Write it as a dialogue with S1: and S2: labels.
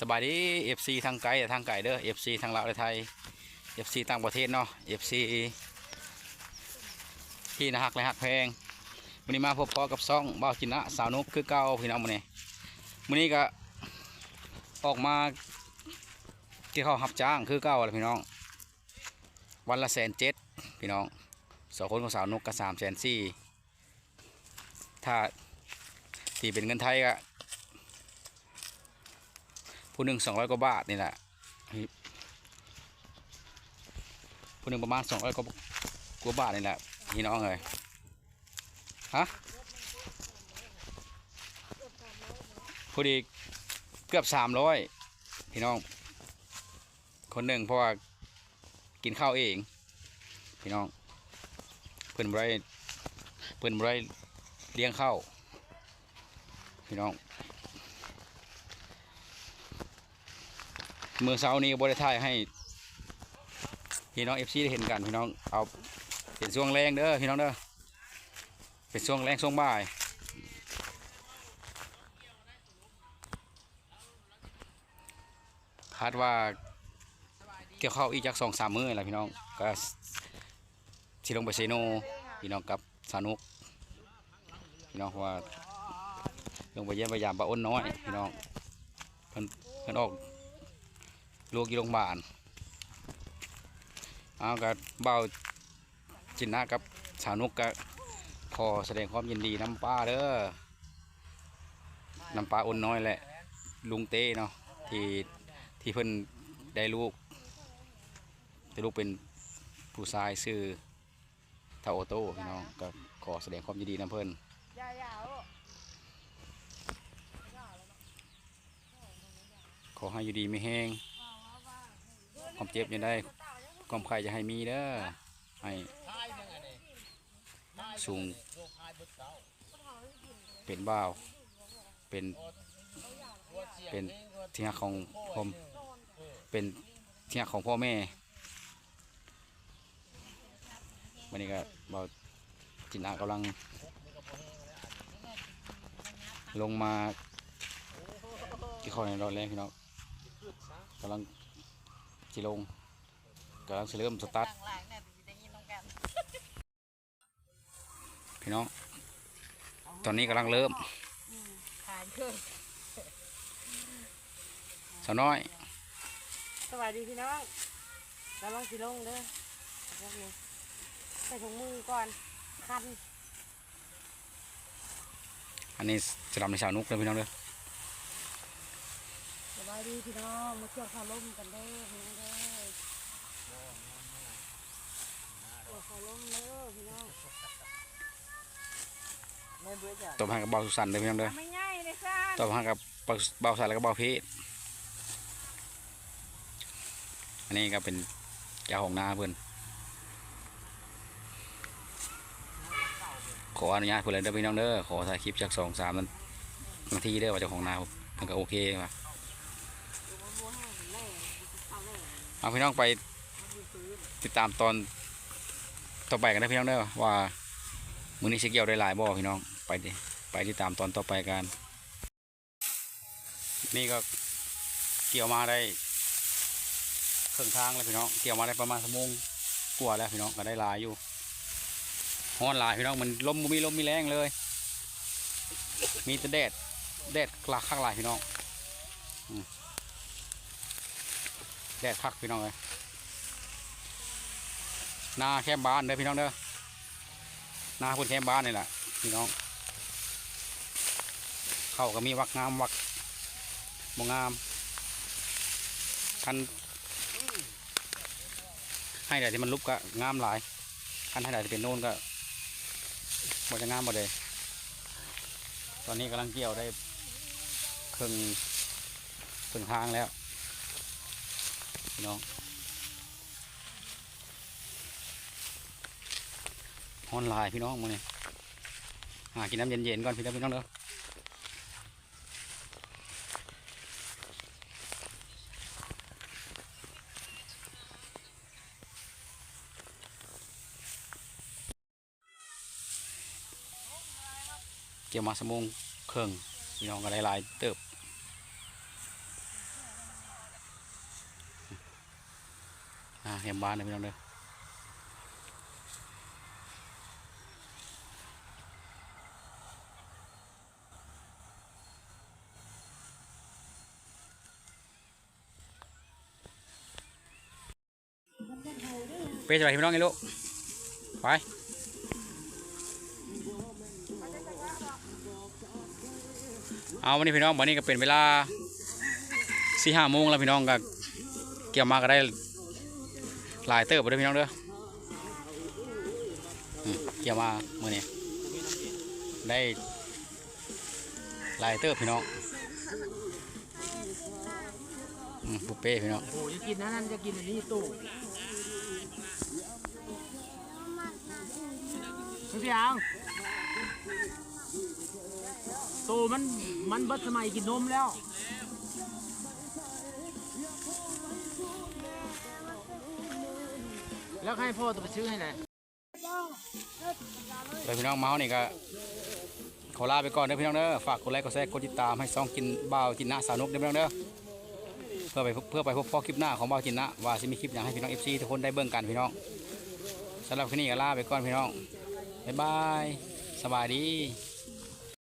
S1: สบายดี FC ทางไกลและทางไกลเด้อ FC ทางลาวและไทย FC ต่างประเทศเนาะ FC ที่นะฮักและฮักแพงวันนี้มาพบพอกับซ่องบ่าวจินะสาวนุกคือเก่าพี่น้องมื้อนี้มื้อนี้ก็ออกมาที่เขาหับจ้างคือเก่าแหละพี่น้อง วันละแสนเจ็ดพี่น้องสองคนของสาวนุกก็สามแสนสี่ถ้าที่เป็นเงินไทยก็ ผู้หนึ่งสองร้อยกว่าบาทนี่แหละผู้หนึ่งประมาณสองร้อยกว่าบาทนี่แหละพี่น้องเลยฮะพอดีเกือบสามร้อยพี่น้อง คนหนึ่งเพราะว่ากินข้าวเอง พี่น้อง เพื่อนไรเพื่อนไรเลี้ยงข้าวพี่น้อง เมื่อเช้านี้บริถ่ายให้พี่น้องเอฟซีได้เห็นกันพี่น้องเอาเป็นช่วงแรงเด้อพี่น้องเด้อเป็นช่วงแรงช่วงบ่ายคาดว่าเกี่ยวเข้าอีกจากสองสามมือแหละพี่น้องก็สิลงไปเซโนพี่น้องกับสานุกพี่น้องว่าลงไปเยี่ยมพยายามปะอ้นน้อยพี่น้องเพิ่นเพิ่นออก ลูกอยู่โรงพยาบาลเอากับเบาจินนะกับสาวนุกก็ขอแสดงความยินดีน้ำป้าเด้อน้ำปลาอุ่นน้อยแหละ ลุงเต้เนาะที่ที่เพิ่นได้ลูกแต่ลูกเป็นผู้ชายชื่อทาโอโต้พี่น้องก็ขอแสดงความยินดีน้ำเพิ่นขอให้อยู่ดีไม่แห้ง ความเจ็บยังได้ความไข่จะให้มีเด้อให้สูง เป็นบ่าว เป็นเป็นที่รักของผมเป็นที่รักของพ่อแม่วันนี้ก็บ่าวจินอากำลัง ลงมาที่เขาในรถแรงพี่น้องกำลัง จิลงกำลังสิเริ่มสตาร์ท
S2: หลังๆเนี่ยจะยินตรงกัน
S1: พี่น้องตอนนี้กำลังเริ่ม
S2: ขายเครื่อง
S1: สาวน้อย
S2: สวัสดีพี่น้องแล้วลองสิลงเด้อพวกนี้ใส่ถุงมือก่อนคัน
S1: อันนี้สำหรับในสาวนุกเลยพี่น้องเด้อ
S2: ส บายดีพี่น้องมาเที่ยวขาล่มกันเด้อพี่น้องเด้อเที่ยวขาล่มเด้อพี่น้องต่อจ้ะ
S1: ตบให้กับเบาสุสันเลยพี่น้องเด้อ
S2: ไม่ง่ายเลยซ่า
S1: ตบให้กับเบาเบาสันแล้วก็เบาเพชรอันนี้ก็เป็นเจ้าของนาเพื่อนขออนุญาตเพื่อนเลยเด้อพี่น้องเด้อขอถ่ายคลิปจากสองสามนาทีเด้อว่าเจ้าของนาเพิ่นก็โอเคว่ะ เอาพี่น้องไปติดตามตอนต่อไปกันนะพี่น้องเด้อว่ามือนี้สิเกี่ยวได้หลายบ่อพี่น้องไปดิไปติดตามตอนต่อไปกันนี่ก็เกี่ยวมาได้ครึ่งทางแล้วพี่น้องเกี่ยวมาได้ประมาณชั่วโมงกว่าแล้วพี่น้องก็ได้หลายอยู่ฮ้อนหลายพี่น้องมันลมมีลมมีแรงเลย มีแต่แดดแดดคลักข้างหลายพี่น้องอื แดดคักพี่น้องเลยนาแคมบ้านเด้อพี่น้องเด้อนาพุ่นแคมบ้านนี่แหละพี่น้อง เข้าก็มีวักงามวักบ่งามคันให้แต่ที่มันลุกก็งามหลายคันให้แต่ที่เป็นโน่นก็บ่จะงามบ่เลยตอนนี้กำลังเกี่ยวได้ครึ่งครึ่งทางแล้ว พี่น้องฮอนลายพี่น้องมื้อนี้หากินน้ำเย็นๆก่อนพี่น้องพี่น้องเด้อเกี่ยวมาสมงเครื่องพี่น้องก็ได้หลายเติบาเห็นบ้านนะพี่น้องเด้อเป้สบายพี่น้องไงลูกไปเอาวันนี้พี่น้องวันนี้ก็เป็นเวลาสี่ห้าโมงแล้วพี่น้องก็เกี่ยวมาก็ได้ ลายเติบไปด้วยพี่น้องเด้อเกี่ยวมาเมื่อนี้ได้ลายเติบพี่น้องบุเป้พี่น้อง
S2: โอ้จะกินนะนั่นจะกินอันนี้ตู้พี่ยางตู้มันมันบิดสมัยกินนมแล้ว แล้วให้พ่อตัวไปซื้อให้ไหน
S1: เลยพี่น้องเมาส์นี่ก็ขอลาไปก่อนเด้อพี่น้องเด้อฝากกดไลค์กดแชร์กดติดตามให้ซองกินบ่าวจินนะสาวนุกเด้อพี่น้องเด้อเพื่อไปเพื่อไปพบพ่อคลิปหน้าของบ่าวจินนะว่าสิมีคลิปอย่างให้พี่น้องเอฟซีทุกคนได้เบิ่งกันพี่น้องสำหรับคลิปนี้ก็ลาไปก่อนพี่น้องบ๊ายบายสบายดี